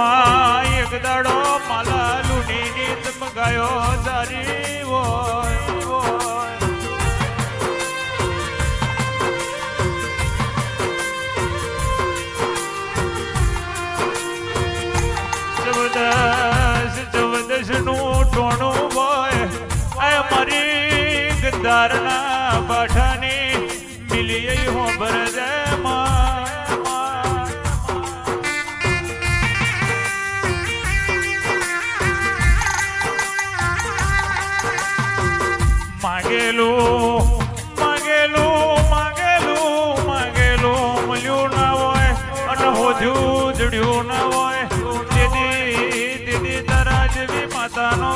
માં એક દાડો માલા લુની નીત ગયો તારી હોય ચૌદસ ચૌદસનું ટોણું હોય. આ મારી ગંધારના બાઠાની મિલી હો ભરજે માંગેલું માગેલું માગેલું માંગેલું મળ્યું હોય અને હોજું જડ્યું હોય. દીદી દીદી તારા માતાનો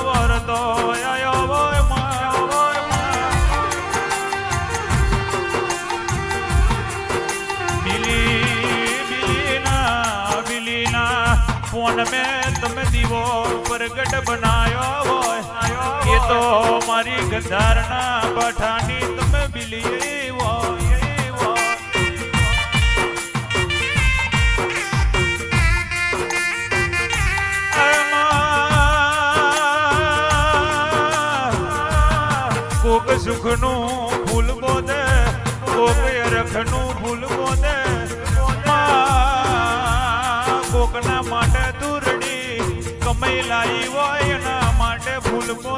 તો મારી ગંધારના પઠાની તમે બિલી સુખનું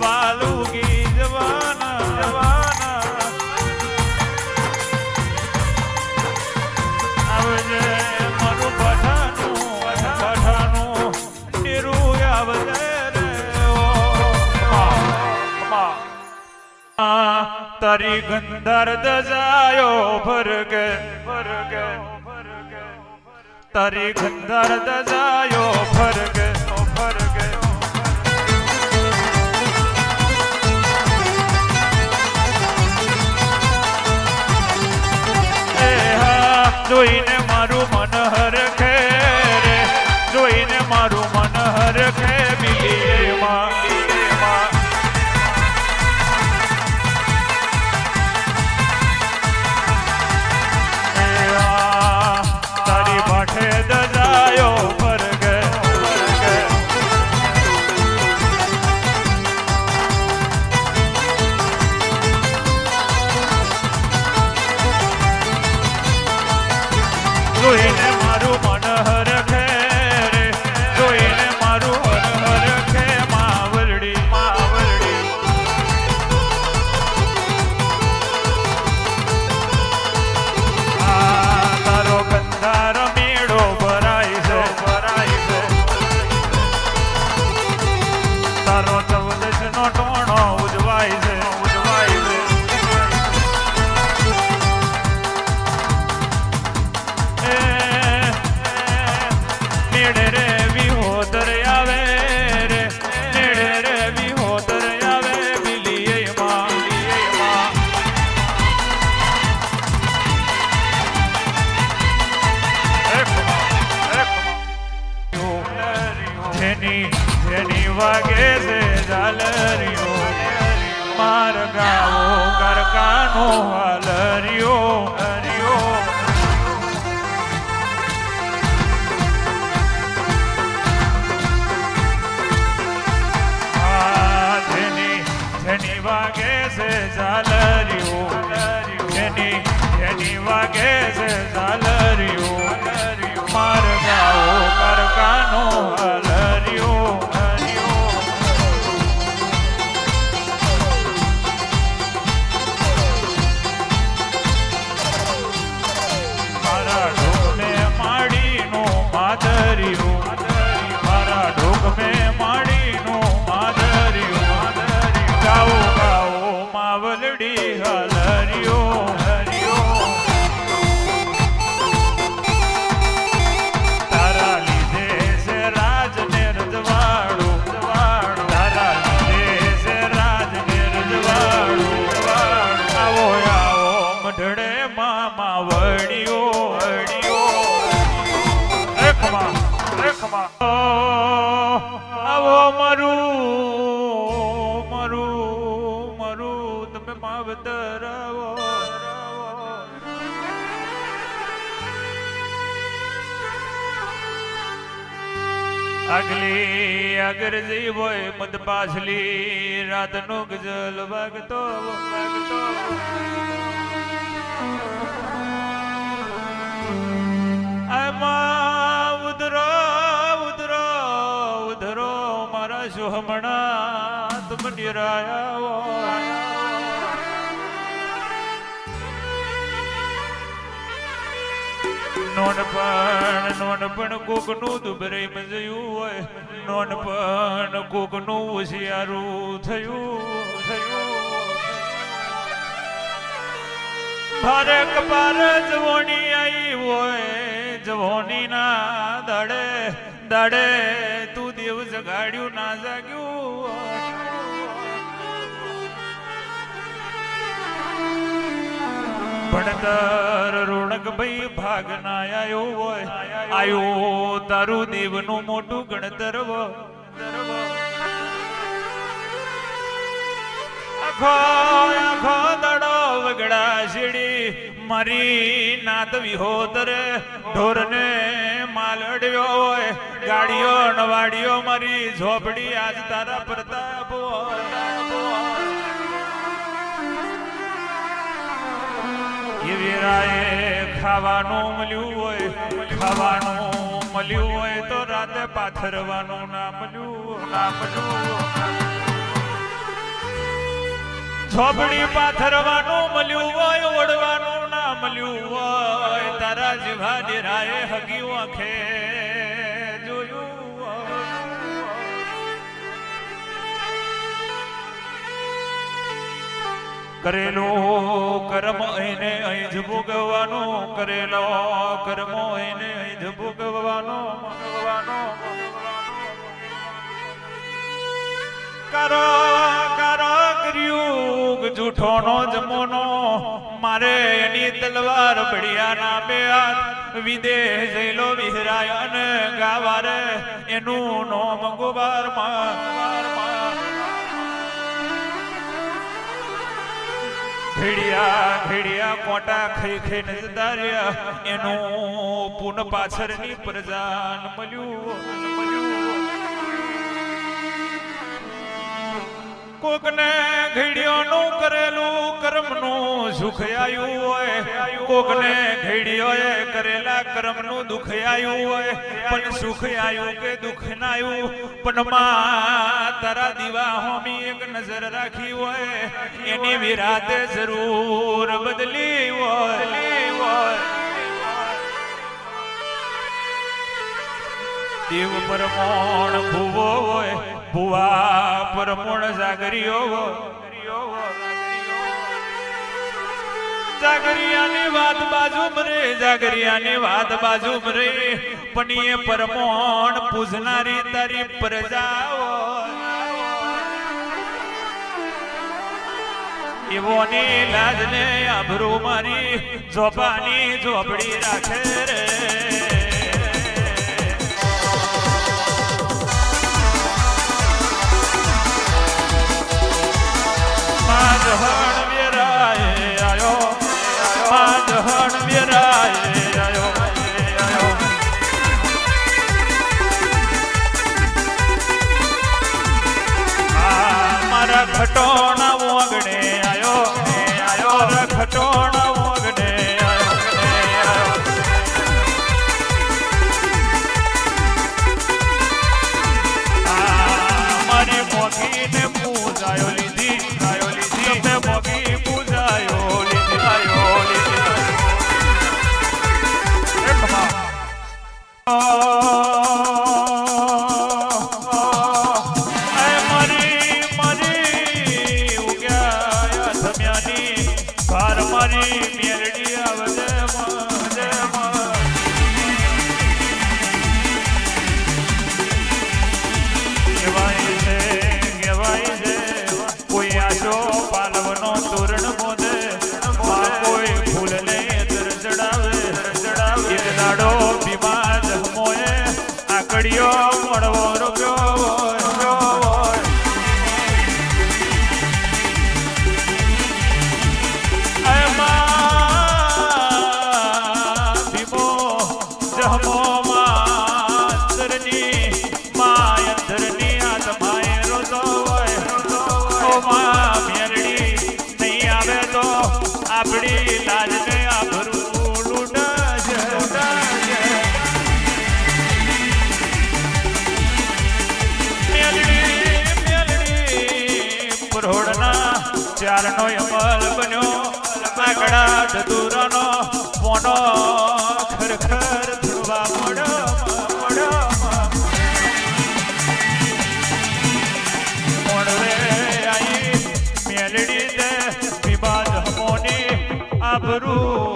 સવાલ ઉગી જવાના જવાના આવજે મારું પઠાનું પઠાનું નીરું આવજે તારી ગંધાર દજાયો ભરગે ફરગે તારી ગંધાર દજાયો ફરગે જોઈને મારું મન હરખે જોઈને મારું મન હરખે બીજી માં નેડે રે વિહોદર આવે રે. નેડે રે વિહોદર આવે, બિલીએ માં બિલીએ માં. જેની જેની હાલરિયો આવો આગલી જઈ હોય મદ પાછલી, રાતનો ગજલ વાગતો. વાગતો ઉધરો ઉધરો ઉધરો મારા સુહમણા તુમ નિરાયા નોનપણ નોનપણ કોકનું દુબરે મજયું હોય. નોનપણ કોકનું હોશિયારું થયું થયું ભારે જવોની આઈ હોય જવોની ના દાડે દાડે તું દેવ જગાડ્યું ના જાગ્યું ભણતર રોણક ભાઈ ભાગ ના આયો હોય. આયો તારું દેવનું મોટું ગણતર આખો આખો દડો વગડા મારી નાત વિહોતર ઢોરને માલડ્યો હોય. ગાડીઓ નવાડીઓ મારી ઝોપડી આજ તારા પ્રતાપ એ ખાવાનું મળ્યું હોય, ખાવાનું મળ્યું હોય તો રાતે પાથરવાનું ના મળ્યું ના મળ્યું. ઝોપડી પાથરવાનું મળ્યું હોય ઓળવાનું ના મળ્યું હોય, તારા જીવા ડેરાએ હગી આંખે. કરેલો કર્મ એને અહીં જ ભોગવવાનો, કરેલો કર્મ એને અહીં જ ભોગવવાનો ભોગવવાનો કરો જૂઠોનો જમોનો, મારે એની તલવાર બળિયા ના બે હાથ, વિદેશ જઈલો વિહરાય અને ગાવારે એનું નોમ ગોબાર ઘેડિયા ઘેડિયા કોટા ખઈ ખઈ રહ્યા એનું પૂન પાછળની પ્રજાન મળ્યું. કોકને ઘેડિયોનું કરેલું કર્મનું સુખ આવ્યું હોય. કોકને ઘેડિયોએ કરેલા કર્મનું દુઃખ આવ્યું હોય. પણ સુખ આવ્યું કે દુઃખ ના આવ્યું પણ માં તારા દીવા હોમી એક નજર રાખી હોય, એની વિરાતે જરૂર બદલી હોય. દેવ પરમોણ ભુવો હોય, ભુવા પરમોણ જાગરીઓ જાગરિયાની વાત બાજુ મરે, જાગરિયાની વાત બાજુ મરે, પણ એ પરમોણ પૂજનારી તારી પ્રજાઓ એવોની લાજને આભરું મારી ઝોપાની ઝોપડી રાખે રે. માધહણ મોગીને પૂજાયો લીધી. રોડના ચારનો અમલ બન્યો. લાકડા ધતુરાનો પોનો ખરખર ધ્રુવા મોડો આભરૂ